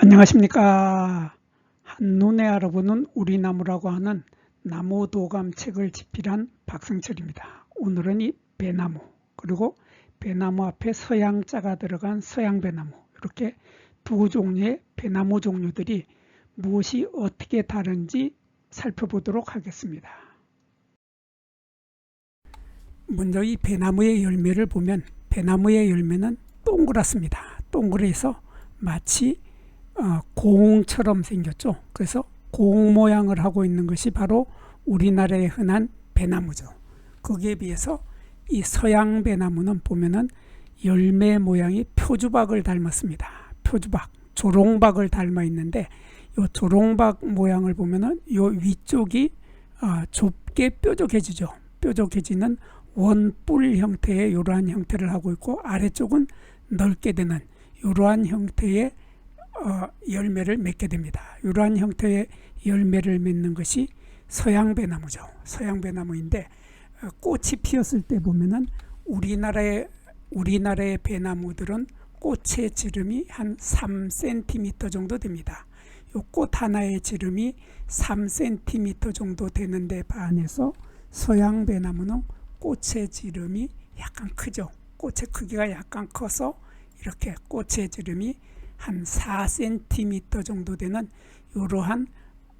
안녕하십니까. 한눈에 알아보는 우리 나무라고 하는 나무 도감 책을 집필한 박승철입니다. 오늘은 이 배나무 그리고 배나무 앞에 서양자가 들어간 서양배나무 이렇게 두 종류의 배나무 종류들이 무엇이 어떻게 다른지 살펴보도록 하겠습니다. 먼저 이 배나무의 열매를 보면 배나무의 열매는 동그랗습니다. 동그래서 마치 어, 공처럼 생겼죠. 그래서 공 모양을 하고 있는 것이 바로 우리나라에 흔한 배나무죠. 거기에 비해서 이 서양 배나무는 보면은 열매 모양이 표주박을 닮았습니다. 표주박, 조롱박을 닮아 있는데 이 조롱박 모양을 보면은 이 위쪽이 어, 좁게 뾰족해지죠. 뾰족해지는 원뿔 형태의 이러한 형태를 하고 있고 아래쪽은 넓게 되는 이러한 형태의 어, 열매를 맺게 됩니다. 이러한 형태의 열매를 맺는 것이 서양배나무죠. 서양배나무인데 어, 꽃이 피었을 때 보면은 우리나라의 우리나라의 배나무들은 꽃의 지름이 한 3cm 정도 됩니다. 이꽃 하나의 지름이 3cm 정도 되는데 반해서 서양 배나무는 꽃의 지름이 약간 크죠. 꽃의 크기가 약간 커서 이렇게 꽃의 지름이 한 4cm 정도 되는 이러한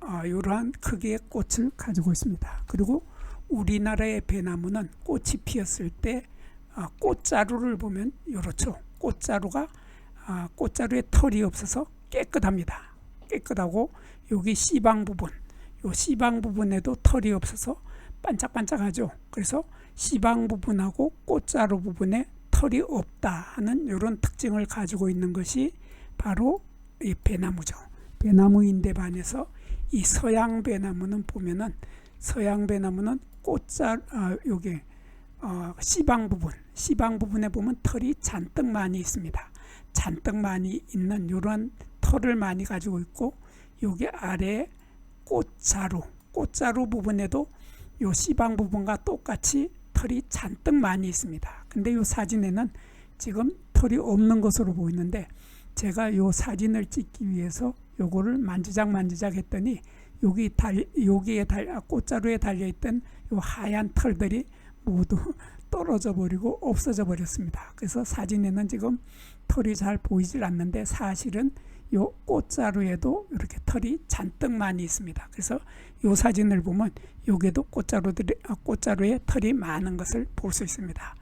어, 이러한 크기의 꽃을 가지고 있습니다. 그리고 우리나라의 배나무는 꽃이 피었을 때 어, 꽃자루를 보면 이렇죠. 꽃자루가 어, 꽃자루에 털이 없어서 깨끗합니다. 깨끗하고 여기 씨방 부분, 요 씨방 부분에도 털이 없어서 반짝반짝하죠. 그래서 씨방 부분하고 꽃자루 부분에 털이 없다 하는 이런 특징을 가지고 있는 것이 바로 이 배나무죠. 배나무인데 반해서 이 서양 배나무는 보면은 서양 배나무는 꽃자 아, 요게 어, 씨방 부분 씨방 부분에 보면 털이 잔뜩 많이 있습니다. 잔뜩 많이 있는 이러한 털을 많이 가지고 있고 요게 아래 꽃자루 꽃자루 부분에도 요 씨방 부분과 똑같이 털이 잔뜩 많이 있습니다. 근데 요 사진에는 지금 털이 없는 것으로 보이는데 제가 요 사진을 찍기 위해서 요거를 만지작 만지작 했더니 여기 달 여기에 달 아, 꽃자루에 달려 있던 요 하얀 털들이 모두 떨어져 버리고 없어져 버렸습니다. 그래서 사진에는 지금 털이 잘 보이질 않는데 사실은 요 꽃자루에도 이렇게 털이 잔뜩 많이 있습니다. 그래서 요 사진을 보면 여기도 꽃자루들이 아, 꽃자루에 털이 많은 것을 볼 수 있습니다.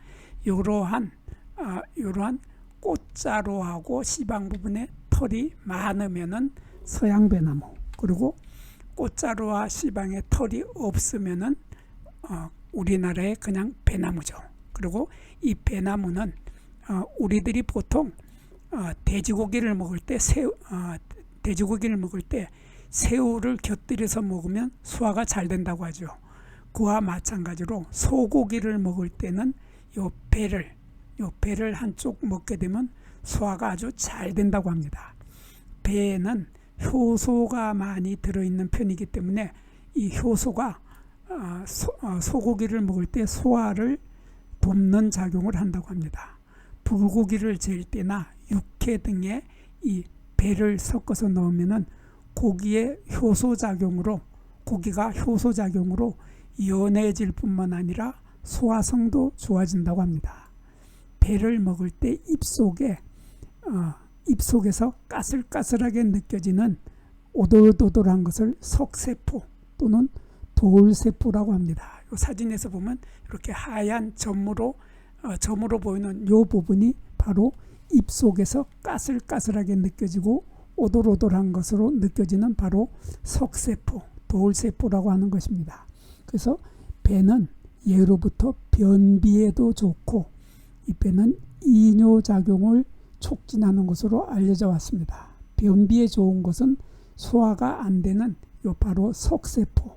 이러한 아, 이러한 꽃자루하고 시방 부분에 털이 많으면은 서양배나무 그리고 꽃자루와 시방에 털이 없으면은 어, 우리나라의 그냥 배나무죠. 그리고 이 배나무는 어, 우리들이 보통 어, 돼지고기를 먹을 때 새우 어, 돼지고기를 먹을 때 새우를 곁들여서 먹으면 소화가 잘 된다고 하죠. 그와 마찬가지로 소고기를 먹을 때는 요 배를 요 배를 한쪽 먹게 되면 소화가 아주 잘 된다고 합니다. 배에는 효소가 많이 들어있는 편이기 때문에 이 효소가 어, 소, 어, 소고기를 먹을 때 소화를 돕는 작용을 한다고 합니다. 불고기를 질 때나 육회 등에 이 배를 섞어서 넣으면은 고기의 효소 작용으로 고기가 효소 작용으로 연해질 뿐만 아니라 소화성도 좋아진다고 합니다. 배를 먹을 때 입속에 어, 입속에서 까슬까슬하게 느껴지는 오돌도돌한 것을 석세포 또는 돌세포라고 합니다. 이 사진에서 보면 이렇게 하얀 점으로 어, 점으로 보이는 이 부분이 바로 입속에서 까슬까슬하게 느껴지고 오돌오돌한 것으로 느껴지는 바로 석세포, 돌세포라고 하는 것입니다. 그래서 배는 예로부터 변비에도 좋고 이 배는 이뇨 작용을 촉진하는 것으로 알려져 왔습니다. 변비에 좋은 것은 소화가 안 되는 요 바로 석세포,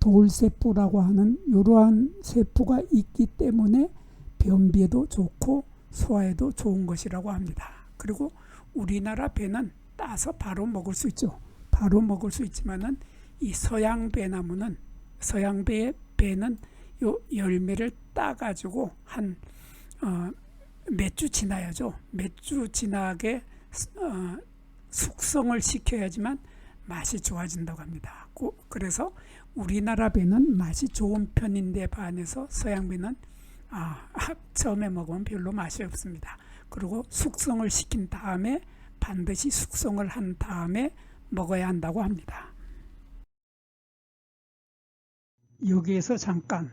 돌세포라고 하는 이러한 세포가 있기 때문에 변비에도 좋고 소화에도 좋은 것이라고 합니다. 그리고 우리나라 배는 따서 바로 먹을 수 있죠. 바로 먹을 수 있지만은 이 서양 배나무는 서양 배의 배는 요 열매를 따 가지고 한 어, 몇 주 지나야죠. 몇 주 지나게 어, 숙성을 시켜야지만 맛이 좋아진다고 합니다. 고- 그래서 우리나라 배는 맛이 좋은 편인데 반해서 서양 배는 아, 처음에 먹으면 별로 맛이 없습니다. 그리고 숙성을 시킨 다음에 반드시 숙성을 한 다음에 먹어야 한다고 합니다. 여기에서 잠깐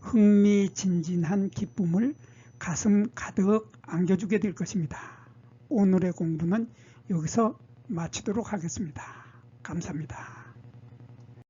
흥미진진한 기쁨을 가슴 가득 안겨주게 될 것입니다. 오늘의 공부는 여기서 마치도록 하겠습니다. 감사합니다.